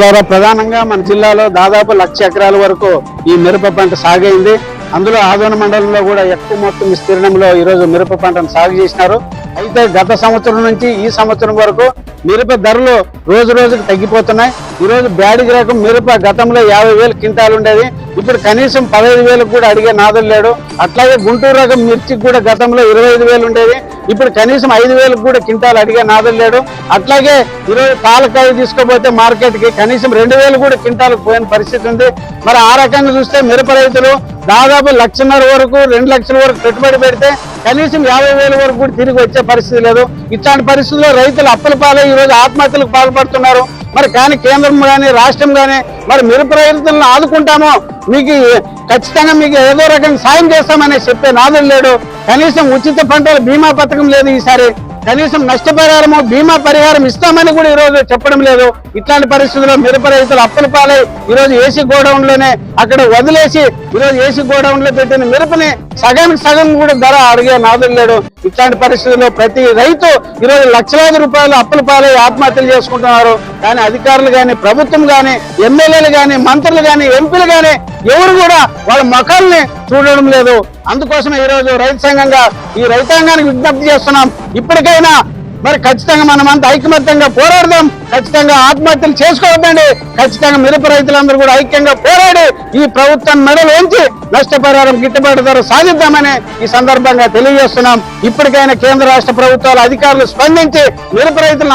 ద్వారా ప్రధానంగా మన జిల్లాలో దాదాపు లక్ష ఎకరాల వరకు ఈ మిరప పంట సాగైంది. అందులో ఆదోన మండలంలో కూడా ఎక్కువ మొత్తం విస్తీర్ణంలో ఈ రోజు మిరప పంటను సాగు చేసినారు. అయితే గత సంవత్సరం నుంచి ఈ సంవత్సరం వరకు మిరప ధరలు రోజు రోజుకు తగ్గిపోతున్నాయి. ఈ రోజు రకం మిరప గతంలో యాభై వేలు క్వింటాలు ఉండేది. ఇప్పుడు కనీసం పదహైదు వేలకు కూడా అడిగే నాదులు లేడు. అట్లాగే గుంటూరు రకం మిర్చికి కూడా గతంలో ఇరవై ఐదు వేలు ఉండేది. ఇప్పుడు కనీసం ఐదు వేలకు కూడా క్వింటాలు అడిగే నాదులు లేడు. అట్లాగే ఈరోజు పాలకాయ తీసుకోపోతే మార్కెట్కి కనీసం రెండు వేలు కూడా క్వింటాలకు పోయిన పరిస్థితి ఉంది. మరి ఆ రకంగా చూస్తే మిరప రైతులు దాదాపు లక్షన్నర వరకు రెండు లక్షల వరకు పెట్టుబడి పెడితే కనీసం యాభై వేల వరకు కూడా తిరిగి వచ్చే పరిస్థితి లేదు. ఇట్లాంటి పరిస్థితుల్లో రైతులు అప్పుల పాలై ఈ రోజు ఆత్మహత్యలకు పాల్పడుతున్నారు. మరి కానీ కేంద్రం కానీ రాష్ట్రం కానీ మరి మిరప రైతులను ఆదుకుంటామో మీకు ఖచ్చితంగా మీకు ఏదో రకంగా సాయం చేస్తామని చెప్పే నాదులు లేడు. కనీసం ఉచిత పంటల బీమా పథకం లేదు ఈసారి. కనీసం నష్టపరిహారము బీమా పరిహారం ఇస్తామని కూడా ఈరోజు చెప్పడం లేదు. ఇట్లాంటి పరిస్థితుల్లో మిరప రైతులు అప్పుల పాలై ఈరోజు ఏసీ గోడౌన్లోనే అక్కడ వదిలేసి ఈ రోజు ఏసీ గోడౌన్లో పెట్టిన మిరపని సగానికి సగం కూడా ధర అడిగే నాదులు లేడు. ఇట్లాంటి పరిస్థితుల్లో ప్రతి రైతు ఈరోజు లక్షలాది రూపాయలు అప్పుల పాలై ఆత్మహత్యలు చేసుకుంటున్నారు. కానీ అధికారులు కానీ ప్రభుత్వం కానీ ఎమ్మెల్యేలు కానీ మంత్రులు కానీ ఎంపీలు కానీ ఎవరు కూడా వాళ్ళ ముఖాల్ని చూడడం లేదు. అందుకోసం ఈ రోజు రైతు సంఘంగా ఈ రైతాంగానికి విజ్ఞప్తి చేస్తున్నాం. ఇప్పటికైనా మరి ఖచ్చితంగా మనం అంత ఐకమత్యంగా పోరాడదాం. ఖచ్చితంగా ఆత్మహత్యలు చేసుకోవద్దండి. ఖచ్చితంగా మిరప రైతులందరూ కూడా ఐక్యంగా పోరాడి ఈ ప్రభుత్వం మెడలు ఉంచి నష్టపరిహారం గిట్టుబాటు ధర సాధిద్దామని ఈ సందర్భంగా తెలియజేస్తున్నాం. ఇప్పటికైనా కేంద్ర రాష్ట్ర ప్రభుత్వాల అధికారులు స్పందించి మిరప రైతులను